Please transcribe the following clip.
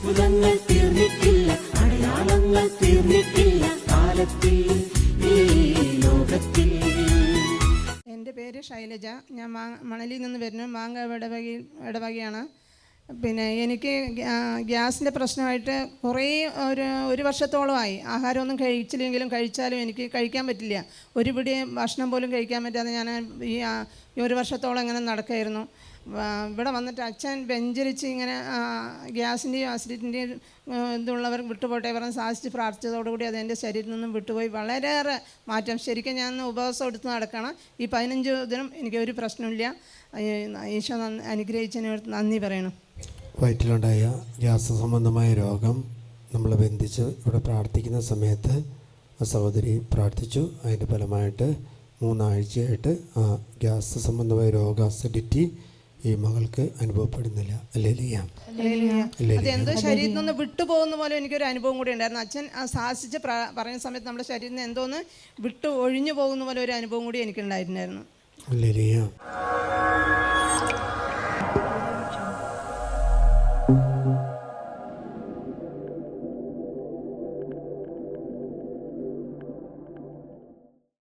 അത്ഭുതങ്ങൾ തീർന്നിട്ടില്ല അടയാളങ്ങൾ തീർന്നിട്ടില്ല കാലത്തിൽ എന്റെ പേര് ശൈലജ. ഞാൻ മണലിൽ നിന്ന് വരുന്നു. മാങ്ക ഇടവകയിൽ ഇടവകയാണ്. പിന്നെ എനിക്ക് ഗ്യാ- ഗ്യാസിന്റെ പ്രശ്നമായിട്ട് കുറേ ഒരു ഒരു വർഷത്തോളമായി. ആഹാരമൊന്നും കഴിച്ചില്ലെങ്കിലും കഴിച്ചാലും എനിക്ക് കഴിക്കാൻ പറ്റില്ല. ഒരു പിടി ഭക്ഷണം പോലും കഴിക്കാൻ പറ്റാതെ ഞാൻ ഈ ഒരു വർഷത്തോളം ഇങ്ങനെ നടക്കായിരുന്നു. ഇവിടെ വന്നിട്ട് അച്ഛൻ വെഞ്ചരിച്ച് ഇങ്ങനെ ഗ്യാസിന്റെയും ആസിഡിന്റെയും ഇതുള്ളവർ വിട്ടുപോട്ടെ പറഞ്ഞ് സാധിച്ച് പ്രാർത്ഥിച്ചതോടുകൂടി അത് എന്റെ ശരീരത്തിൽ നിന്നും വിട്ടുപോയി. വളരെയേറെ മാറ്റം. ശരിക്കും ഞാൻ ഉപവാസം എടുത്ത് നടക്കണം. ഈ പതിനഞ്ച് ദിനം എനിക്ക് ഒരു പ്രശ്നമില്ല ഈശോ അനുഗ്രഹിച്ചതിന് നന്ദി പറയണം. വയറ്റിലുണ്ടായ ഗ്യാസ് സംബന്ധമായ രോഗം നമ്മൾ ബന്ധിച്ച് ഇവിടെ പ്രാർത്ഥിക്കുന്ന സമയത്ത് സഹോദരി പ്രാർത്ഥിച്ചു. അതിന്റെ ഫലമായിട്ട് മൂന്നാഴ്ചയായിട്ട് ഗ്യാസ് സംബന്ധമായ രോഗ അസിഡിറ്റി ഈ മകൾക്ക് അനുഭവപ്പെടുന്നില്ല. അതെന്തോ ശരീരത്തിൽ നിന്ന് വിട്ടുപോകുന്ന പോലെ എനിക്കൊരു അനുഭവം കൂടി ഉണ്ടായിരുന്നു. അച്ഛൻ സാഹസിച്ച് പറയുന്ന സമയത്ത് നമ്മുടെ ശരീരത്തിൽ നിന്ന് എന്തോന്ന് വിട്ടു ഒഴിഞ്ഞു പോകുന്ന പോലെ ഒരു അനുഭവം കൂടി എനിക്ക് ഉണ്ടായിരുന്നായിരുന്നു ലിയ